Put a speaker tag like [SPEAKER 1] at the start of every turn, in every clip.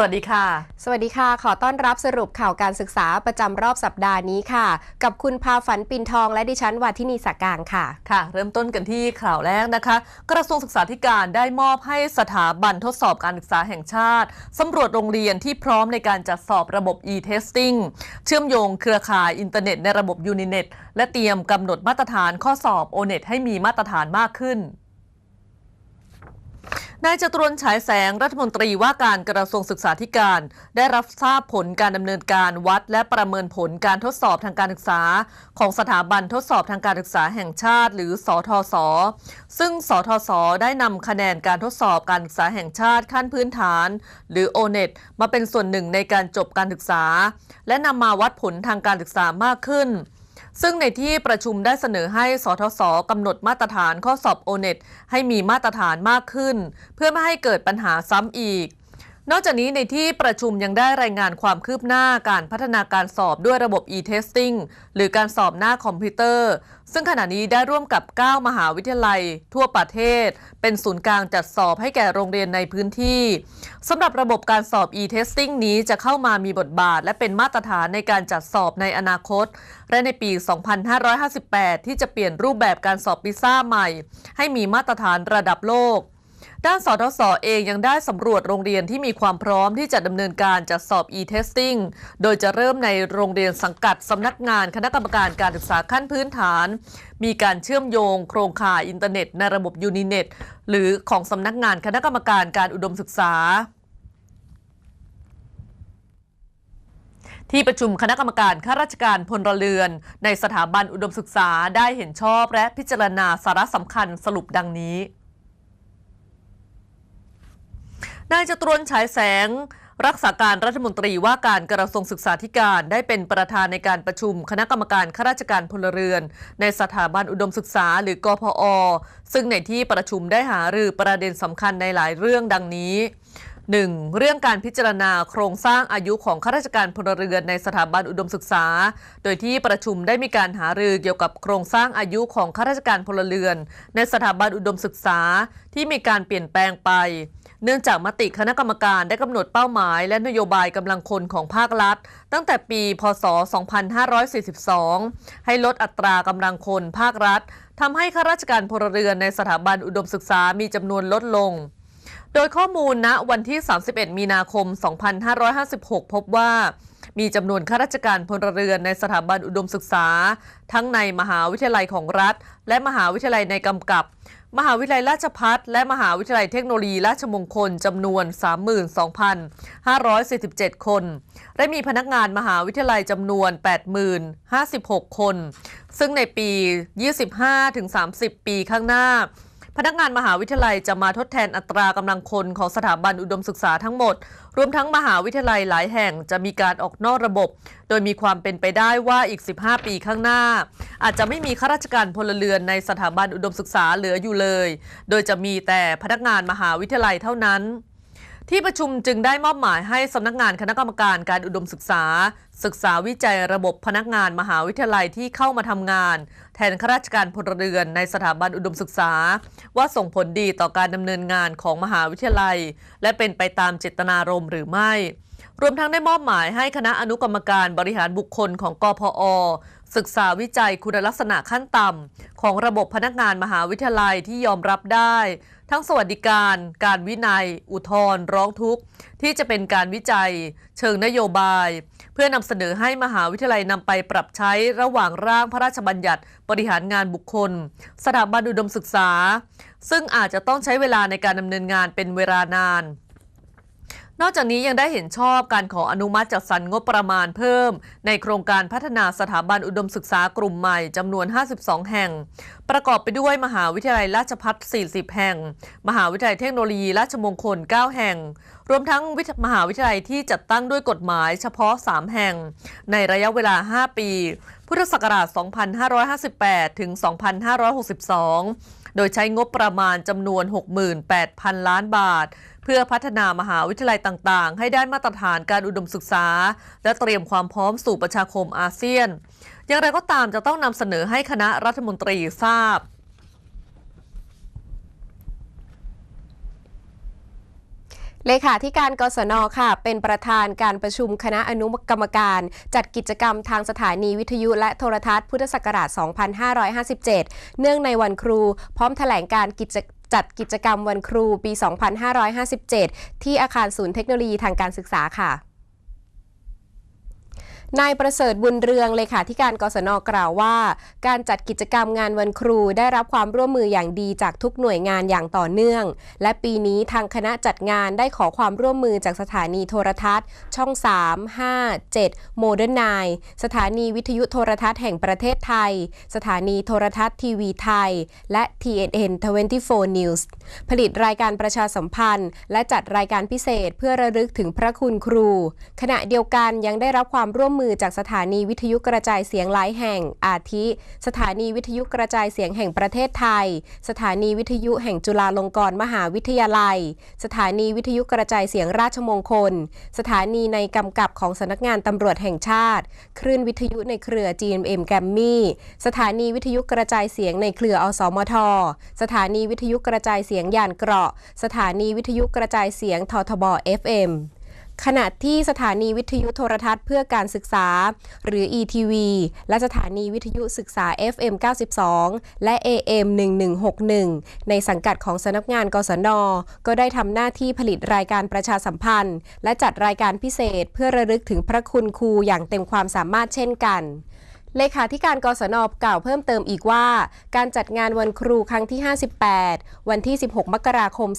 [SPEAKER 1] สวัสดีค่ะ
[SPEAKER 2] สวัสดีค่ะ ขอต้อนรับสรุปข่าวการศึกษาประจำรอบสัปดาห์นี้ค่ะ กับคุณพาฝันปินทองและดิฉันวัทินีสากางค่ะ
[SPEAKER 1] ค่ะ เริ่มต้นกันที่ข่าวแรกนะคะ กระทรวงศึกษาธิการได้มอบให้สถาบันทดสอบการศึกษาแห่งชาติสำรวจโรงเรียนที่พร้อมในการจัดสอบระบบ e-testing เชื่อมโยงเครือข่ายอินเทอร์เน็ตในระบบ Uninet และเตรียมกำหนดมาตรฐานข้อสอบ O-NET ให้มีมาตรฐานมากขึ้น นายจตุรนฉายแสงรัฐมนตรีว่าการกระทรวงศึกษาธิการ ได้รับทราบผลการดำเนินการวัด และประเมินผลการทดสอบทางการศึกษา ของสถาบันทดสอบทางการศึกษาแห่งชาติ หรือสทศซึ่งสทศได้นำคะแนนการทดสอบการศึกษาแห่งชาติขั้นพื้นฐาน หรือ O-NET มาเป็นส่วนหนึ่งในการจบการศึกษา และนำมาวัดผลทางการศึกษามากขึ้น ซึ่งในที่ประชุมได้เสนอให้สทศกำหนดมาตรฐานข้อสอบ O-NET ให้มีมาตรฐานมากขึ้น เพื่อไม่ให้เกิดปัญหาซ้ำอีก นอกจากนี้ในที่ประชุมยังได้รายงานความคืบหน้าการพัฒนาการสอบด้วยระบบ e-testing หรือการสอบหน้าคอมพิวเตอร์ ซึ่งขณะนี้ได้ร่วมกับ 9 มหาวิทยาลัย ทั่วประเทศ เป็นศูนย์กลางจัดสอบให้แก่โรงเรียนในพื้นที่สำหรับระบบการสอบ e-testing นี้จะเข้ามามีบทบาท และเป็นมาตรฐานในการจัดสอบในอนาคต และในปี 2558 ที่จะเปลี่ยนรูปแบบการสอบพิซซ่าใหม่ ให้มีมาตรฐานระดับโลก ด้านสทศเองยังได้สำรวจโรงเรียนที่มีความพร้อมที่จะดำเนินการจัดสอบ e-testing โดยจะเริ่มในโรงเรียนสังกัดสำนักงานคณะกรรมการการศึกษาขั้นพื้นฐาน มีการเชื่อมโยงโครงข่ายอินเทอร์เน็ตในระบบ Uninet หรือของสำนักงานคณะกรรมการการอุดมศึกษาที่ประชุมคณะกรรมการข้าราชการพลเรือน ในสถาบันอุดมศึกษาได้เห็นชอบและพิจารณาสาระสำคัญสรุปดังนี้ นายจตุรนฉายแสง รักษาการรัฐมนตรีว่าการกระทรวงศึกษาธิการได้เป็นประธานในการประชุมคณะกรรมการข้าราชการพลเรือน ในสถาบันอุดมศึกษาหรือกพอ ซึ่งในที่ประชุมได้หารือประเด็นสำคัญในหลายเรื่องดังนี้ 1. เรื่องการพิจารณาโครงสร้างอายุของข้าราชการพลเรือนในสถาบันอุดมศึกษา โดยที่ประชุมได้มีการหารือเกี่ยวกับโครงสร้างอายุของข้าราชการพลเรือน ในสถาบันอุดมศึกษาที่มีการเปลี่ยนแปลงไป เนื่องจากมติคณะกรรมการได้กำหนดเป้าหมาย และนโยบายกำลังคนของภาครัฐ ตั้งแต่ปี พศ 2542 ให้ลดอัตรากำลังคนภาครัฐทำให้ข้าราชการพลเรือนในสถาบันอุดมศึกษามีจำนวนลดลง โดยข้อมูลณวันที่ 31 มีนาคม 2556 พบว่า มีจำนวนข้าราชการพลเรือนในสถาบันอุดมศึกษา ทั้งในมหาวิทยาลัยของรัฐ และมหาวิทยาลัยในกำกับ มหาวิทยาลัยราชภัฏและมหาวิทยาลัยเทคโนโลยีราชมงคลจำนวน 32,547 คน และมีพนักงานมหาวิทยาลัยจำนวน 80,056 คน ซึ่งในปี 25-30 ปีข้างหน้า พนักงานมหาวิทยาลัยจะมาทดแทนอัตรากำลังคนของสถาบันอุดมศึกษาทั้งหมด รวมทั้งมหาวิทยาลัยหลายแห่งจะมีการออกนอกระบบ โดยมีความเป็นไปได้ว่าอีก 15 ปีข้างหน้า อาจจะไม่มีข้าราชการพลเรือนในสถาบันอุดมศึกษาเหลืออยู่เลย โดยจะมีแต่พนักงานมหาวิทยาลัยเท่านั้น ที่ประชุมจึงได้มอบหมายให้สำนักงานคณะกรรมการการอุดมศึกษา ศึกษาวิจัยระบบพนักงานมหาวิทยาลัยที่เข้ามาทำงาน แทนข้าราชการพลเรือนในสถาบันอุดมศึกษา ว่าส่งผลดีต่อการดำเนินงานของมหาวิทยาลัย และเป็นไปตามเจตนารมณ์หรือไม่ รวมทั้งได้มอบหมายให้คณะอนุกรรมการบริหารบุคคลของกพอศึกษาวิจัยคุณลักษณะขั้นต่ำของระบบพนักงานมหาวิทยาลัยที่ยอมรับได้ ทั้งสวัสดิการ การวินัย อุทธร์ร้องทุกข์ ที่จะเป็นการวิจัย เชิงนโยบาย เพื่อนำเสนอให้มหาวิทยาลัยนำไปปรับใช้ระหว่างร่างพระราชบัญญัติ บริหารงานบุคคล สถาบันอุดมศึกษา ซึ่งอาจจะต้องใช้เวลาในการดำเนินงานเป็นเวลานาน นอกจากนี้ยังได้เห็นชอบการขออนุมัติจัดสรรงบประมาณเพิ่ม ในโครงการพัฒนาสถาบันอุดมศึกษากลุ่มใหม่จำนวน 52 แห่ง ประกอบไปด้วยมหาวิทยาลัยราชภัฏ40 แห่ง มหาวิทยาลัยเทคโนโลยีราชมงคล 9 แห่ง รวมทั้งวิมหาวิทยาลัยที่จัดตั้งด้วยกฎหมายเฉพาะ 3 แห่ง ในระยะเวลา 5 ปี พุทธศักราช 2558 ถึง 2562 โดยใช้งบประมาณจำนวน 68,000 ล้านบาท เพื่อพัฒนามหาวิทยาลัยต่างๆ ให้ได้มาตรฐานการอุดมศึกษา และเตรียมความพร้อมสู่ประชาคมอาเซียน อย่างไรก็ตามจะต้องนำเสนอให้คณะรัฐมนตรีทราบ
[SPEAKER 2] เลขาธิการกศนค่ะ เป็นประธานการประชุมคณะอนุกรรมการ จัดกิจกรรมทางสถานีวิทยุและโทรทัศน์พุทธศักราช 2557 เนื่องในวันครู พร้อมแถลงการกิจจัดกิจกรรมวันครูปี 2557 ที่อาคารศูนย์เทคโนโลยีทางการศึกษาค่ะ นายประเสริฐบุญเรืองเลขาธิการกศนกล่าวว่า การจัดกิจกรรมงานวันครูได้รับความร่วมมืออย่างดีจากทุกหน่วยงานอย่างต่อเนื่อง และปีนี้ทางคณะจัดงานได้ขอความร่วมมือจากสถานีโทรทัศน์ ช่อง 3 5 7 โมเดิร์นไนสถานีวิทยุโทรทัศน์แห่งประเทศไทย สถานีโทรทัศน์ทีวีไทย และ TNN 24 News ผลิตรายการประชาสัมพันธ์ และจัดรายการพิเศษเพื่อระลึกถึงพระคุณครู ขณะเดียวกันยังได้รับความร่วมมือจากสถานีวิทยุกระจายเสียงหลายแห่ง อาทิ สถานีวิทยุกระจายเสียงแห่งประเทศไทย สถานีวิทยุแห่งจุฬาลงกรณ์มหาวิทยาลัย สถานีวิทยุกระจายเสียงราชมงคล สถานีในกำกับของสำนักงานตำรวจแห่งชาติ คลื่นวิทยุในเครือ GMM แกรมมี่สถานีวิทยุกระจายเสียงในเครืออสมท สถานีวิทยุกระจายเสียงยานเกราะ สถานีวิทยุกระจายเสียงททบ FM ขณะที่สถานีวิทยุโทรทัศน์เพื่อการศึกษา หรือ ETV และสถานีวิทยุศึกษา FM 92 และ AM 1161 ในสังกัดของสำนักงานกศน ก็ได้ทำหน้าที่ผลิตรายการประชาสัมพันธ์ และจัดรายการพิเศษเพื่อระลึกถึงพระคุณครูอย่างเต็มความสามารถเช่นกัน เลขาธิการกศนกล่าวเพิ่มเติมอีกว่า การจัดงานวันครูครั้งที่ 58 วันที่ 16 มกราคม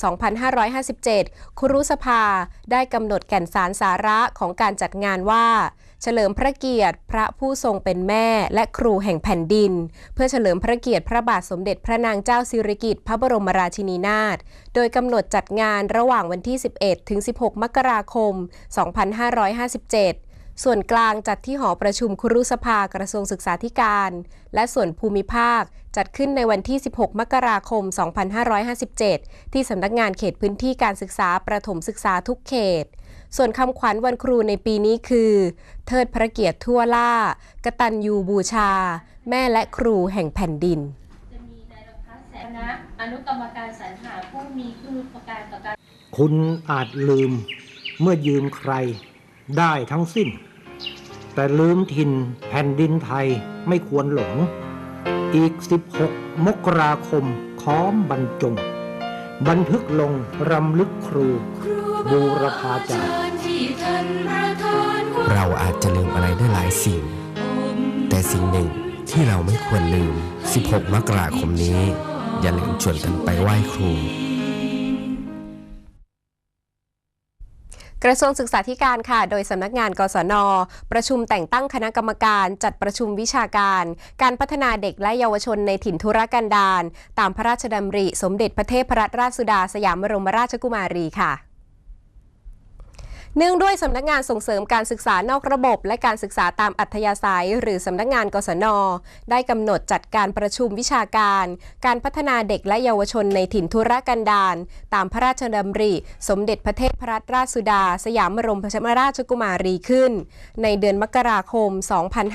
[SPEAKER 2] 2557 ครูสภาได้กำหนดแก่นสารสาระของการจัดงานว่า เฉลิมพระเกียรติพระผู้ทรงเป็นแม่และครูแห่งแผ่นดิน เพื่อเฉลิมพระเกียรติพระบาทสมเด็จพระนางเจ้าสิริกิติ์พระบรมราชินีนาถโดยกำหนดจัดงานระหว่างวันที่ 11 ถึง 16 มกราคม 2557 ส่วนกลางจัดที่หอประชุมครุสภากระทรวงศึกษาธิการ และส่วนภูมิภาคจัดขึ้นในวันที่ 16 มกราคม 2557 ที่สำนักงานเขตพื้นที่การศึกษาประถมศึกษาทุกเขต ส่วนคำขวัญวันครูในปีนี้คือ เทิดพระเกียรติทั่วล่า กตัญญูบูชา แม่และครูแห่งแผ่นดิน
[SPEAKER 3] จะมีนายรพัฒน์แสนคณะอนุกรรมการสรรหาผู้มีคุณูปการต่อการ
[SPEAKER 4] คุณอาจลืมเมื่อยืมใครได้ทั้งสิ้น แต่ลืมถิ่นแผ่นดินไทยไม่ควรหลง อีก 16 มกราคมค้อมบรรจง บันทึกลงรำลึกครู บูรพาจารย์
[SPEAKER 5] เราอาจจะลืมอะไรได้หลายสิ่ง แต่สิ่งหนึ่งที่เราไม่ควรลืม 16 มกราคมนี้ อย่าลืมชวนกันไปไหว้ครู
[SPEAKER 2] กระทรวงศึกษาธิการค่ะ โดยสำนักงานกศน ประชุมแต่งตั้งคณะกรรมการจัดประชุมวิชาการ การพัฒนาเด็กและเยาวชนในถิ่นธุรกันดารตามพระราชดำริ สมเด็จพระเทพรัตนราชสุดาสยามบรมราชกุมารีค่ะ เนื่องด้วยสำนักงานส่งเสริมการศึกษานอกระบบ และการศึกษาตามอัธยาศัย หรือสำนักงานกศน ได้กำหนดจัดการประชุมวิชาการ การพัฒนาเด็กและเยาวชนในถิ่นธุรกันดารตามพระราชดำริ สมเด็จพระเทพรัตนราชสุดา สยามบรมราชกุมารีขึ้น ในเดือนมกราคม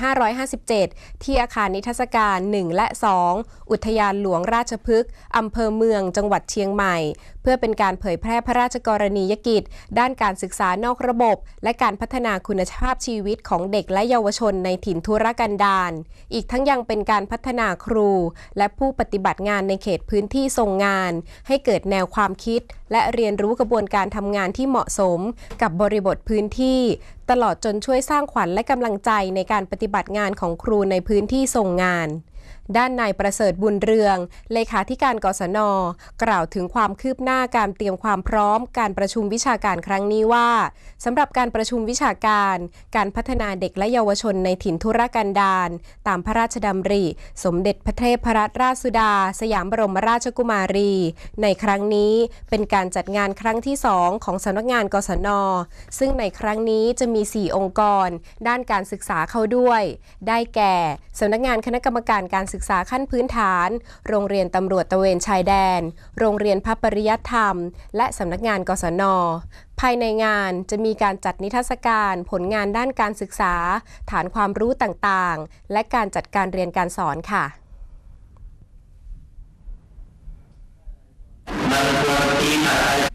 [SPEAKER 2] 2557 ที่อาคารนิทรรศการ 1 และ 2 อุทยานหลวงราชพฤกษ์อำเภอเมืองจังหวัดเชียงใหม่ เพื่อเป็นการเผยแพร่พระราชกรณียกิจ ด้านการศึกษานอกระบบ และการพัฒนาคุณภาพชีวิตของเด็กและเยาวชนในถิ่นทุรกันดารอีกทั้งยังเป็นการพัฒนาครู และผู้ปฏิบัติงานในเขตพื้นที่ทรงงาน ให้เกิดแนวความคิด และเรียนรู้กระบวนการทำงานที่เหมาะสม กับบริบทพื้นที่ ตลอดจนช่วยสร้างขวัญและกำลังใจในการปฏิบัติงานของครูในพื้นที่ทรงงาน ด้านนายประเสริฐบุญเรือง เลขาธิการกศน กล่าวถึงความคืบหน้าการเตรียมความพร้อม การประชุมวิชาการครั้งนี้ว่าสำหรับการประชุมวิชาการ การพัฒนาเด็กและเยาวชนในถิ่นธุรกันดารตามพระราชดำริ สมเด็จพระเทพรัตนราชสุดา สยามบรมราชกุมารี ในครั้งนี้เป็นการจัดงานครั้งที่สองของสำนักงานกศน ซึ่งในครั้งนี้จะมี 4 องค์กร ด้านการศึกษาเข้าด้วย ได้แก่สำนักงานคณะกรรมการการศึกึกษาขั้นพื้นฐาน โรงเรียนตำรวจตระเวนชายแดน โรงเรียนพระปริยัติธรรม และสำนักงานกศน ภายในงานจะมีการจัดนิทรรศการ ผลงานด้านการศึกษา ฐานความรู้ต่างๆ และการจัดการเรียนการสอนค่ะ
[SPEAKER 6] น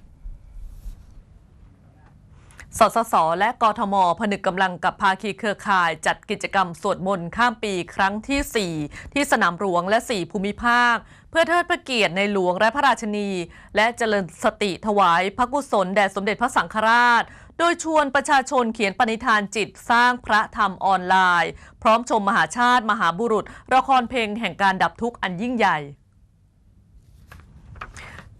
[SPEAKER 1] สสส และกทม ผนึกกำลังกับภาคีเครือข่ายจัดกิจกรรมสวดมนต์ข้ามปีครั้งที่ 4 ที่สนามหลวงและ 4 ภูมิภาค เพื่อเทิดพระเกียรติในหลวงและพระราชนี และเจริญสติถวายพระกุศลแด่สมเด็จพระสังฆราช โดยชวนประชาชนเขียนปณิธานจิตสร้างพระธรรมออนไลน์ พร้อมชมมหาชาติ มหาบุรุษละครเพลงแห่งการดับทุกข์อันยิ่งใหญ่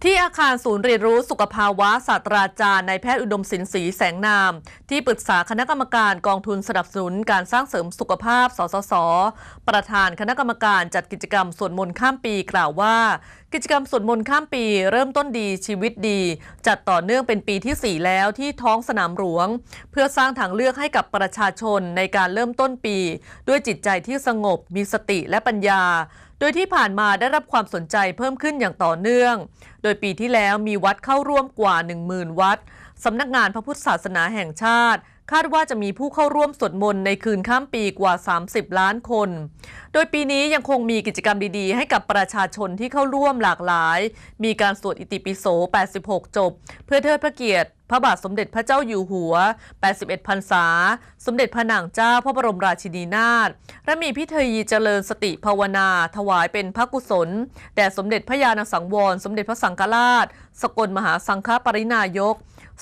[SPEAKER 1] ที่อาคารศูนย์เรียนรู้สุขภาวะศาสตราจารย์นายแพทย์อุดมศิลป์ศรีแสงนาม ที่ปรึกษาคณะกรรมการกองทุนสนับสนุนการสร้างเสริมสุขภาพ สสส ประธานคณะกรรมการจัดกิจกรรมสวดมนต์ข้ามปีกล่าวว่า กิจกรรมสวดมนต์ข้ามปีเริ่มต้นดีชีวิตดี จัดต่อเนื่องเป็นปีที่ 4 แล้วที่ท้องสนามหลวง เพื่อสร้างทางเลือกให้กับประชาชนในการเริ่มต้นปี ด้วยจิตใจที่สงบมีสติและปัญญา โดยที่ผ่านมาได้รับความสนใจเพิ่มขึ้นอย่างต่อเนื่อง โดยปีที่แล้วมีวัดเข้าร่วมกว่า 10,000 วัด สำนักงานพระพุทธศาสนาแห่งชาติ คาดว่าจะมีผู้เข้าร่วมสวดมนต์ในคืนข้ามปีกว่า 30 ล้านคน โดยปีนี้ยังคงมีกิจกรรมดีๆ ให้กับประชาชนที่เข้าร่วมหลากหลาย มีการสวดอิติปิโส 86 จบ เพื่อเทิดพระเกียรติ พระบาทสมเด็จพระเจ้าอยู่หัว 81 พรรษา สมเด็จพระนางเจ้าพระบรมราชินีนาถ และมีพิธีเจริญสติภาวนา ถวายเป็นพระกุศล แด่สมเด็จพระญาณสังวร สมเด็จพระสังฆราช สกลมหาสังฆปรินายก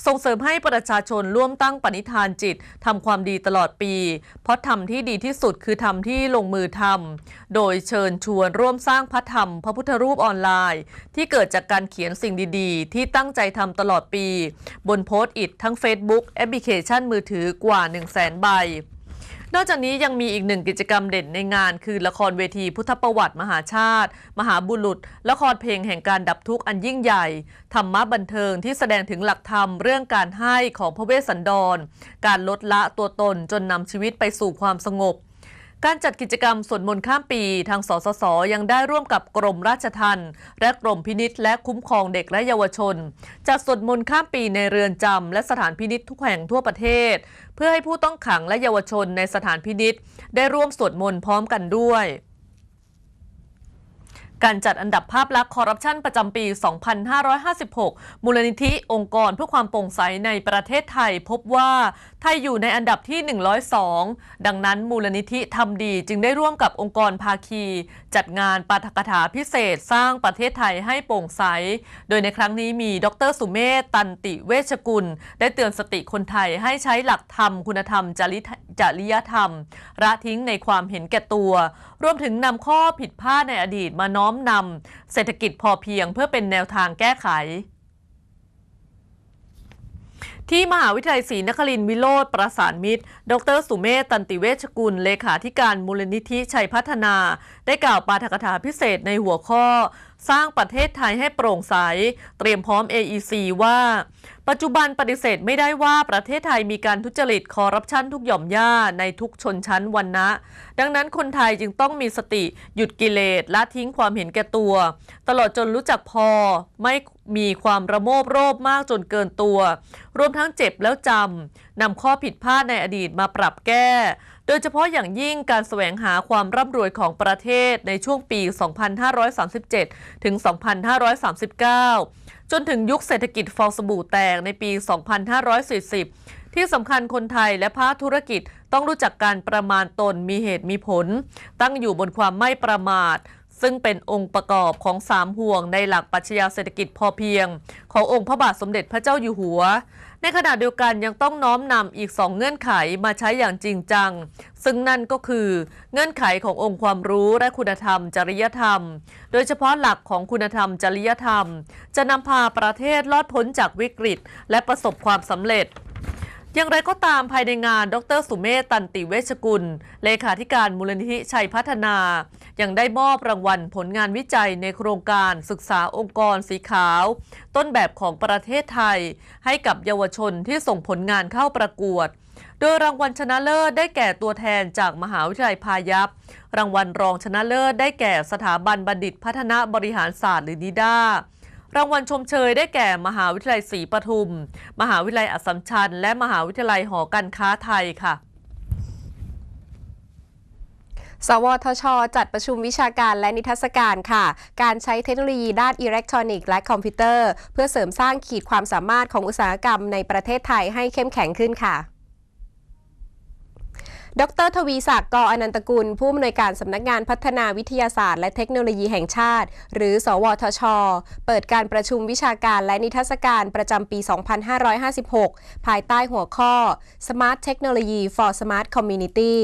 [SPEAKER 1] ส่งเสริมให้ประชาชนร่วมตั้งปณิธานจิตทำความดีตลอดปี เพราะทำที่ดีที่สุดคือทำที่ลงมือทำโดยเชิญชวนร่วมสร้างพระธรรม พระพุทธรูปออนไลน์ ที่เกิดจากการเขียนสิ่งดีๆ ที่ตั้งใจทำตลอดปี บนโพสต์อิททั้ง Facebook แอปพลิเคชันมือถือกว่า 1 0 0 0 0แสนใบ นอกจากนี้ยังมีอีกหนึ่งกิจกรรมเด่นในงาน คือละครเวทีพุทธประวัติมหาชาติ มหาบุรุษ ละครเพลงแห่งการดับทุกข์อันยิ่งใหญ่ ธรรมะบันเทิงที่แสดงถึงหลักธรรมเรื่องการให้ของพระเวสสันดร การลดละตัวตนจนนำชีวิตไปสู่ความสงบ การจัดกิจกรรมสวดมนต์ข้ามปี ทางสสส ยังได้ร่วมกับกรมราชทัณฑ์และกรมพินิษและคุ้มครองเด็กและเยาวชน จัดสวดมนต์ข้ามปีในเรือนจำและสถานพินิษทุกแห่งทั่วประเทศ เพื่อให้ผู้ต้องขังและเยาวชนในสถานพินิษได้ร่วมสวดมนต์พร้อมกันด้วยการจัดอันดับภาพลักษณ์คอร์รัปชันประจำปี 2556 มูลนิธิองค์กรเพื่อความโปร่งใสในประเทศไทยพบว่า ไทยอยู่ในอันดับที่ 102 ดังนั้นมูลนิธิทำดีจึงได้ร่วมกับองค์กรภาคี จัดงานปาฐกถาพิเศษสร้างประเทศไทยให้โปร่งใส โดยในครั้งนี้มีดรสุเมธตันติเวชกุล ได้เตือนสติคนไทยให้ใช้หลักธรรม คุณธรรม จริจรยธรรม ละทิ้งในความเห็นแก่ตัว รวมถึงนำข้อผิดพลาดในอดีตมาน้อมนำเศรษฐกิจพอเพียงเพื่อเป็นแนวทางแก้ไข ที่มหาวิทยาลัยศรีนครินทร์วิโรธประสานมิตร ดรสุเมธตันติเวชกุล เลขาธิการมูลนิธิชัยพัฒนา ได้กล่าวปาฐกถาพิเศษในหัวข้อ สร้างประเทศไทยให้โปร่งใส เตรียมพร้อม AEC ว่าปัจจุบันปฏิเสธไม่ได้ว่าประเทศไทยมีการทุจริตคอร์รัปชันทุกหย่อมย่าในทุกชนชั้นวันนะ ดังนั้นคนไทยจึงต้องมีสติหยุดกิเลสละทิ้งความเห็นแก่ตัว ตลอดจนรู้จักพอไม่มีความระโมบโรบมากจนเกินตัว รวมทั้งเจ็บแล้วจำนำข้อผิดพลาดในอดีตมาปรับแก้ โดยเฉพาะอย่างยิ่งการแสวงหาความร่ำรวยของประเทศในช่วงปี 2537 ถึง 2539 จนถึงยุคเศรษฐกิจฟองสบู่แตกในปี 2540 ที่สำคัญคนไทยและภาคธุรกิจต้องรู้จักการประมาณตนมีเหตุมีผล ตั้งอยู่บนความไม่ประมาท ซึ่งเป็นองค์ประกอบของสามห่วงในหลักปรัชญาเศรษฐกิจพอเพียง ขององค์พระบาทสมเด็จพระเจ้าอยู่หัว ในขณะเดียวกันยังต้องน้อมนำอีกสองเงื่อนไขมาใช้อย่างจริงจัง ซึ่งนั่นก็คือ เงื่อนไขขององค์ความรู้และคุณธรรม จริยธรรม โดยเฉพาะหลักของคุณธรรม จริยธรรม จะนำพาประเทศรอดพ้นจากวิกฤต และประสบความสำเร็จ อย่างไรก็ตามภายในงาน ดรสุเมธตันติเวชกุล เลขาธิการมูลนิธิชัยพัฒนา ยังได้มอบรางวัลผลงานวิจัยในโครงการศึกษาองค์กรสีขาว ต้นแบบของประเทศไทย ให้กับเยาวชนที่ส่งผลงานเข้าประกวด โดยรางวัลชนะเลิศได้แก่ตัวแทนจากมหาวิทยาลัยพายัพ รางวัลรองชนะเลิศได้แก่สถาบันบัณฑิตพัฒนาบริหารศาสตร์หรือนิด้า รางวัลชมเชยได้แก่มหาวิทยาลัยศรีปทุม มหาวิทยาลัยอัสสัมชัญ และมหาวิทยาลัยหอการค้าไทยค่ะ
[SPEAKER 2] สวทช จัดประชุมวิชาการและนิทรรศการค่ะ การใช้เทคโนโลยีด้านอิเล็กทรอนิกส์และคอมพิวเตอร์ เพื่อเสริมสร้างขีดความสามารถของอุตสาหกรรมในประเทศไทยให้เข้มแข็งขึ้นค่ะ ดรทวีศักดิ์กออนันตกุล ผู้อำนวยการสำนักงานพัฒนาวิทยาศาสตร์ และเทคโนโลยีแห่งชาติ หรือ สวทช เปิดการประชุมวิชาการและนิทรรศการประจำปี 2556 ภายใต้หัวข้อ Smart Technology for Smart Community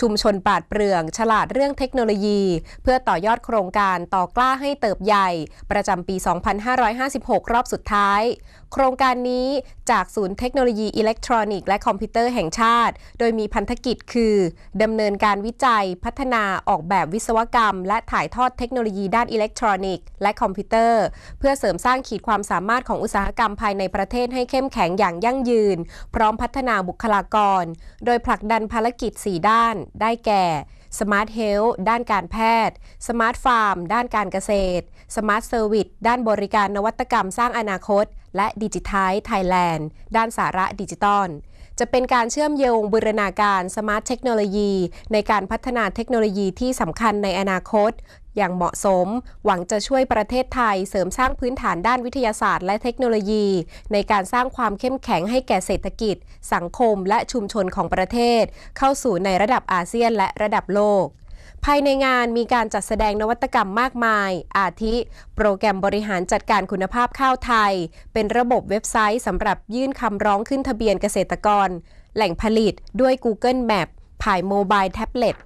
[SPEAKER 2] ชุมชนปราดเปรื่อง ฉลาดเรื่องเทคโนโลยี เพื่อต่อยอดโครงการต่อกล้าให้เติบใหญ่ ประจำปี 2556 รอบสุดท้ายโครงการนี้จากศูนย์เทคโนโลยีอิเล็กทรอนิกส์และคอมพิวเตอร์แห่งชาติ โดยมีพันธกิจคือดำเนินการวิจัย พัฒนาออกแบบวิศวกรรม และถ่ายทอดเทคโนโลยีด้านอิเล็กทรอนิกส์และคอมพิวเตอร์ เพื่อเสริมสร้างขีดความสามารถของอุตสาหกรรมภายในประเทศให้เข้มแข็งอย่างยั่งยืน พร้อมพัฒนาบุคลากร โดยผลักดันภารกิจ 4 ด้าน ได้แก่ สมาร์ทเฮลท์ด้านการแพทย์สมาร์ทฟาร์มด้านการเกษตรสมาร์ทเซอร์วิสด้านบริการนวัตกรรมสร้างอนาคต และดิจิทัลไทยแลนด์ด้านสาระดิจิตอลจะเป็นการเชื่อมโยงบูรณาการสมาร์ทเทคโนโลยี ในการพัฒนาเทคโนโลยีที่สำคัญในอนาคต อย่างเหมาะสม หวังจะช่วยประเทศไทยเสริมสร้างพื้นฐานด้านวิทยาศาสตร์และเทคโนโลยี ในการสร้างความเข้มแข็งให้แก่เศรษฐกิจ สังคมและชุมชนของประเทศ เข้าสู่ในระดับอาเซียนและระดับโลกภายในงานมีการจัดแสดงนวัตกรรมมากมาย อาทิ โปรแกรมบริหารจัดการคุณภาพข้าวไทย เป็นระบบเว็บไซต์สำหรับยื่นคำร้องขึ้นทะเบียนเกษตรกร แหล่งผลิตด้วย Google Map ผ่ายโมบายแท็บเล็ต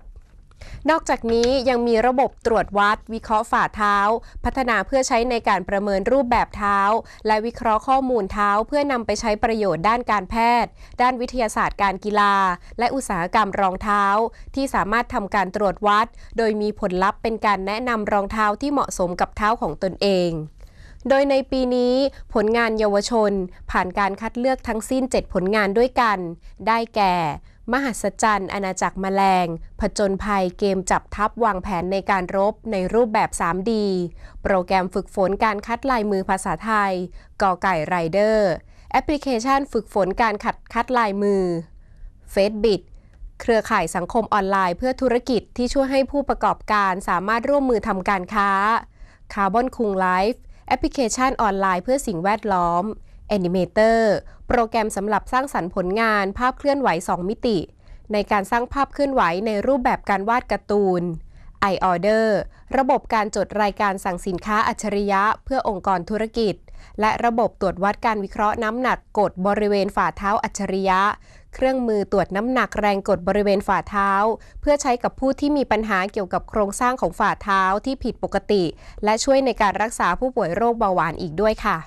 [SPEAKER 2] นอกจากนี้ยังมีระบบตรวจวัด วิเคราะห์ฝ่าเท้า พัฒนาเพื่อใช้ในการประเมินรูปแบบเท้า และวิเคราะห์ข้อมูลเท้า เพื่อนำไปใช้ประโยชน์ด้านการแพทย์ ด้านวิทยาศาสตร์การกีฬา และอุตสาหกรรมรองเท้า ที่สามารถทำการตรวจวัด โดยมีผลลัพธ์เป็นการแนะนำรองเท้าที่เหมาะสมกับเท้าของตนเองโดยในปีนี้ผลงานเยาวชน ผ่านการคัดเลือกทั้งสิ้น 7 ผลงานด้วยกัน ได้แก่ มหัศจรรย์อาณาจักรแมลง ผจญภัยเกมจับทับวางแผนในการรบในรูปแบบ 3D โปรแกรมฝึกฝนการคัดลายมือภาษาไทยกอไก่ไรเดอร์แอปพลิเคชันฝึกฝนการขัดคัดลายมือเฟซบิเครือข่ายสังคมออนไลน์เพื่อธุรกิจที่ช่วยให้ผู้ประกอบการสามารถร่วมมือทำการค้าคาร์บอนคุงไลฟ์แอปพลิเคชันออนไลน์เพื่อสิ่งแวดล้อม แอนิเมเตอร์โปรแกรมสำหรับสร้างสรรค์ผลงานภาพเคลื่อนไหว 2 มิติ ในการสร้างภาพเคลื่อนไหวในรูปแบบการวาดการ์ตูน iOrder ระบบการจดรายการสั่งสินค้าอัจฉริยะเพื่อองค์กรธุรกิจ และระบบตรวจวัดการวิเคราะห์น้ำหนักกดบริเวณฝ่าเท้าอัจฉริยะ เครื่องมือตรวจน้ำหนักแรงกดบริเวณฝ่าเท้า เพื่อใช้กับผู้ที่มีปัญหาเกี่ยวกับโครงสร้างของฝ่าเท้าที่ผิดปกติ และช่วยในการรักษาผู้ป่วยโรคเบาหวานอีกด้วยค่ะ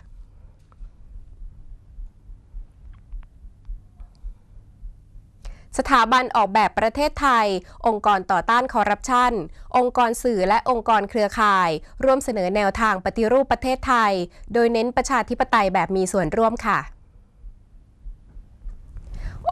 [SPEAKER 2] สถาบันออกแบบประเทศไทย องค์กรต่อต้านคอร์รัปชัน องค์กรสื่อและองค์กรเครือข่าย ร่วมเสนอแนวทางปฏิรูปประเทศไทย โดยเน้นประชาธิปไตยแบบมีส่วนร่วมค่ะ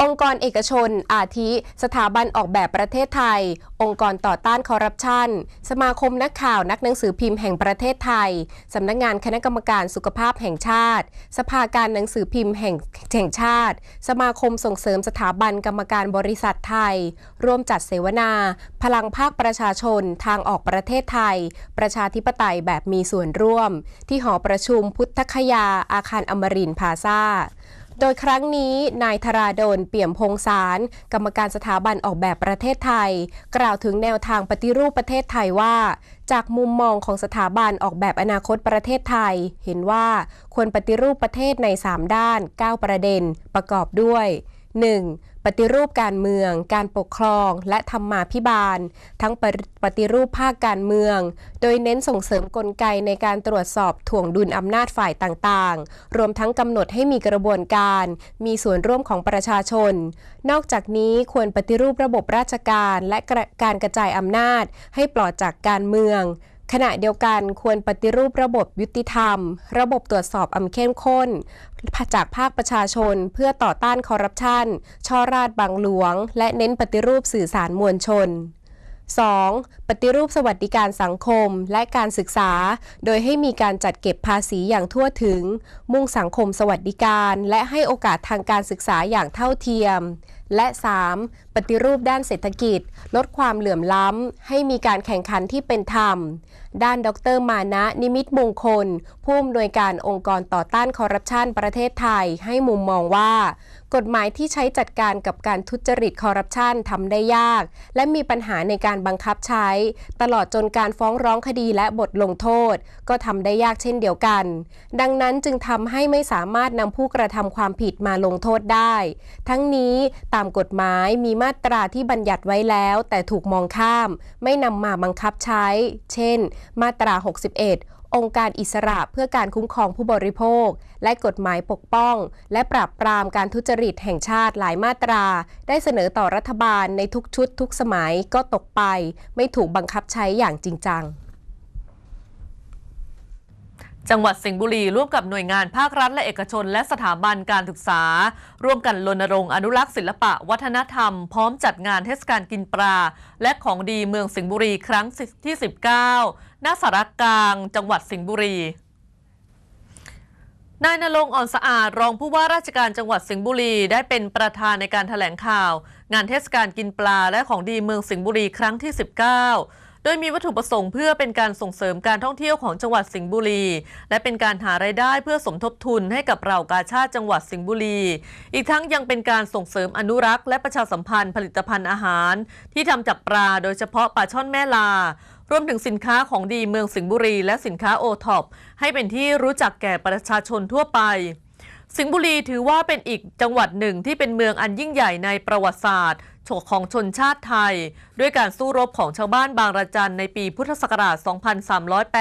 [SPEAKER 2] องค์กรเอกชน อาทิ สถาบันออกแบบประเทศไทย องค์กรต่อต้านคอร์รัปชัน สมาคมนักข่าวนักหนังสือพิมพ์แห่งประเทศไทย สำนักงงานคณะกรรมการสุขภาพแห่งชาติ สภาการหนังสือพิมพ์แห่งแห่งชาติ สมาคมส่งเสริมสถาบันกรรมการบริษัทไทย ร่วมจัดเสวนา พลังภาคประชาชนทางออกประเทศไทย ประชาธิปไตยแบบมีส่วนร่วม ที่หอประชุมพุทธคยาอาคารอมรินทร์พาซา โดยครั้งนี้นายธราดลเปี่ยมพงสาร กรรมการสถาบันออกแบบประเทศไทย กล่าวถึงแนวทางปฏิรูปประเทศไทยว่า จากมุมมองของสถาบันออกแบบอนาคตประเทศไทย เห็นว่าควรปฏิรูปประเทศใน 3 ด้าน 9 ประเด็น ประกอบด้วย 1. ปฏิรูปการเมือง การปกครอง และธรรมาภิบาล ทั้งปฏิปฏิรูปภาคการเมือง โดยเน้นส่งเสริมกลไกในการตรวจสอบถ่วงดุลอำนาจฝ่ายต่างๆ รวมทั้งกำหนดให้มีกระบวนการ มีส่วนร่วมของประชาชน นอกจากนี้ควรปฏิรูประบบราชการและการกระจายอำนาจให้ปลอดจากการเมือง ขณะเดียวกันควรปฏิรูประบบยุติธรรม ระบบตรวจสอบอำเข้มข้น จากภาคประชาชนเพื่อต่อต้านคอร์รัปชัน ช่อราดบางหลวง และเน้นปฏิรูปสื่อสารมวลชน 2. ปฏิรูปสวัสดิการสังคมและการศึกษา โดยให้มีการจัดเก็บภาษีอย่างทั่วถึง มุ่งสังคมสวัสดิการ และให้โอกาสทางการศึกษาอย่างเท่าเทียมและ 3. ปฏิรูปด้านเศรษฐกิจ ลดความเหลื่อมล้ำ ให้มีการแข่งขันที่เป็นธรรม ด้านดรมานะนิมิตมงคล ผู้อำนวยการองค์กรต่อต้านคอร์รัปชันประเทศไทย ให้มุมมองว่า กฎหมายที่ใช้จัดการกับการทุจริตคอร์รัปชันทำได้ยาก และมีปัญหาในการบังคับใช้ ตลอดจนการฟ้องร้องคดีและบทลงโทษ ก็ทำได้ยากเช่นเดียวกัน ดังนั้นจึงทำให้ไม่สามารถนำผู้กระทำความผิดมาลงโทษได้ ทั้งนี้ตามกฎหมายมีมาตราที่บัญญัติไว้แล้ว แต่ถูกมองข้าม ไม่นำมาบังคับใช้ เช่น มาตรา 61องค์การอิสระเพื่อการคุ้มครองผู้บริโภค และกฎหมายปกป้อง และปราบปรามการทุจริตแห่งชาติหลายมาตรา ได้เสนอต่อรัฐบาลในทุกชุดทุกสมัยก็ตกไป ไม่ถูกบังคับใช้อย่างจริงจัง
[SPEAKER 1] จังหวัดสิงห์บุรีร่วมกับหน่วยงานภาครัฐและเอกชน และสถาบันการศึกษา ร่วมกันรณรงค์อนุรักษ์ศิลปะ วัฒนธรรม พร้อมจัดงานเทศกาลกินปลา และของดีเมืองสิงห์บุรีครั้งที่ 19ณสารกลาง จังหวัดสิงห์บุรีนายนรงอ่อนสะอาด รองผู้ว่าราชการจังหวัดสิงห์บุรีได้เป็นประธานในการถแถลงข่าว งานเทศกาลกินปลาและของดีเมืองสิงห์บุรีครั้งที่ 19 โดยมีวัตถุประสงค์เพื่อเป็นการส่งเสริมการท่องเที่ยวของจังหวัดสิงห์บุรี และเป็นการหารายได้เพื่อสมทบทุนให้กับเรากาชาติจังหวัดสิงห์บุรี อีกทั้งยังเป็นการส่งเสริมอนุรักษ์และประชาสัมพันธ์ผลิตภัณฑ์อาหาร ที่ทำจากปลาโดยเฉพาะปลาช่อนแม่ลารวมถึงสินค้าของดีเมืองสิงห์บุรี และสินค้าโอท็อปให้เป็นที่รู้จักแก่ประชาชนทั่วไป สิงห์บุรีถือว่าเป็นอีกจังหวัดหนึ่งที่เป็นเมืองอันยิ่งใหญ่ในประวัติศาสตร์ของชนชาติไทย ด้วยการสู้รบของชาวบ้านบางระจันในปีพุทธศักราช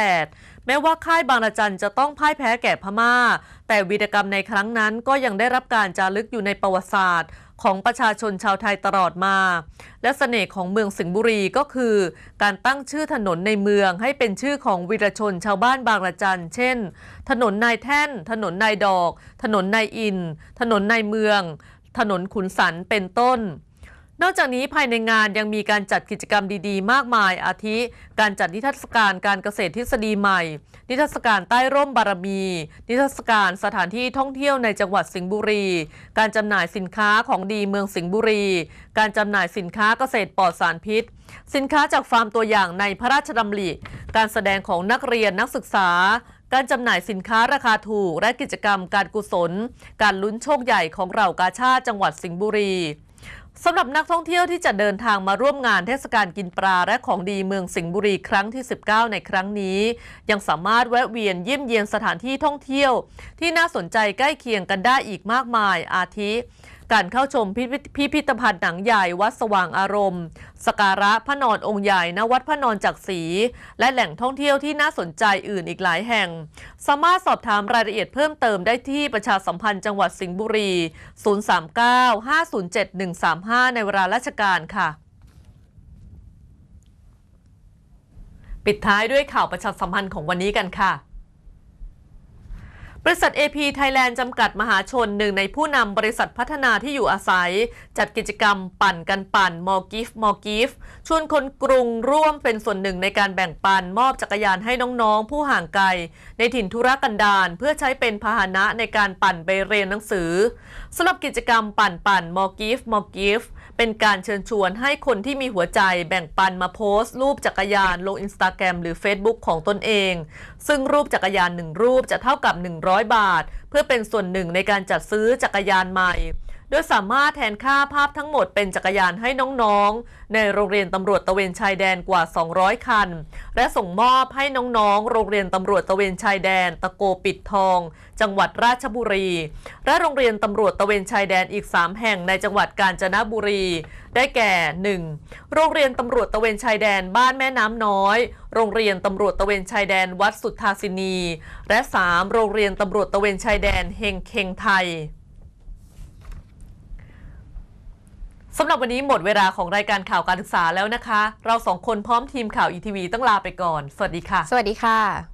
[SPEAKER 1] 2308 แม้ว่าค่ายบางระจันจะต้องพ่ายแพ้แก่พม่า แต่วีรกรรมในครั้งนั้นก็ยังได้รับการจารึกอยู่ในประวัติศาสตร์ ของประชาชนชาวไทยตลอดมา และเสน่ห์ของเมืองสิงห์บุรีก็คือ การตั้งชื่อถนนในเมืองให้เป็นชื่อของวีรชนชาวบ้านบางระจัน เช่น ถนนนายแท่น ถนนนายดอก ถนนนายอิน ถนนนายเมือง ถนนขุนสันเป็นต้น นอกจากนี้ภายในงานยังมีการจัดกิจกรรมดีๆ มากมาย อาทิ การจัดนิทรรศการการเกษตรทฤษฎีใหม่ นิทรรศการใต้ร่มบารมี นิทรรศการสถานที่ท่องเที่ยวในจังหวัดสิงห์บุรี การจำหน่ายสินค้าของดีเมืองสิงห์บุรี การจำหน่ายสินค้าเกษตรปลอดสารพิษ สินค้าจากฟาร์มตัวอย่างในพระราชดำริ การแสดงของนักเรียนนักศึกษาการจำหน่ายสินค้าราคาถูก และกิจกรรมการกุศล การลุ้นโชคใหญ่ของเรากาชาติจังหวัดสิงห์บุรี สำหรับนักท่องเที่ยวที่จะเดินทางมาร่วมงานเทศกาลกินปลาและของดีเมืองสิงห์บุรีครั้งที่ 19 ในครั้งนี้ ยังสามารถแวะเวียนเยี่ยมเยียนสถานที่ท่องเที่ยว ที่น่าสนใจใกล้เคียงกันได้อีกมากมายอาทิ การเข้าชมพิพิธภัณฑ์หนังใหญ่วัดสว่างอารมณ์ สการะพระนอนองค์ใหญ่ณวัดพระนอนจักรีและแหล่งท่องเที่ยวที่น่าสนใจอื่นอีกหลายแห่ง สามารถสอบถามรายละเอียดเพิ่มเติมได้ที่ประชาสัมพันธ์จังหวัดสิงห์บุรี 039-507-135 ในเวลาราชการค่ะปิดท้ายด้วยข่าวประชาสัมพันธ์ของวันนี้กันค่ะ บริษัท AP Thailand จำกัดมหาชนหนึ่งในผู้นำบริษัทพัฒนาที่อยู่อาศัย จัดกิจกรรมปั่นกันปั่น More Gift More Gift ชวนคนกรุงร่วมเป็นส่วนหนึ่งในการแบ่งปันมอบจักรยานให้น้องๆ ผู้ห่างไกล ในถิ่นธุรกันดารเพื่อใช้เป็นพาหนะในการปั่นไปเรียนหนังสือสำหรับกิจกรรมปั่นปั่น More Gift More Gift เป็นการเชิญชวนให้คนที่มีหัวใจแบ่งปันมาโพสต์ รูปจักรยานลงอินสตาแกรมหรือ Facebook ของตนเอง ซึ่งรูปจักรยานหนึ่งรูปจะเท่ากับ 100 บาท เพื่อเป็นส่วนหนึ่งในการจัดซื้อจักรยานใหม่ โดยสามารถแทนค่าภาพทั้งหมดเป็นจักรยานให้น้องๆ ในโรงเรียนตำรวจตะเวนชายแดนกว่า 200 คัน และส่งมอบให้น้องๆ โรงเรียนตำรวจตะเวนชายแดน ตะโกปิดทอง จังหวัดราชบุรี และโรงเรียนตำรวจตะเวนชายแดนอีก 3 แห่งในจังหวัดกาญจนบุรี ได้แก่ 1. โรงเรียนตำรวจตะเวนชายแดนบ้านแม่น้ำน้อย โรงเรียนตำรวจตะเวนชายแดนวัดสุทธาสินี และ 3. โรงเรียนตำรวจตะเวนชายแดนเฮงเคงไทย สำหรับวันนี้หมดเวลาของรายการข่าวการศึกษาแล้วนะคะ เราสองคนพร้อมทีมข่าวอีทีวีต้องลาไปก่อน สวัสดีค่ะ
[SPEAKER 2] สวัสดีค่ะ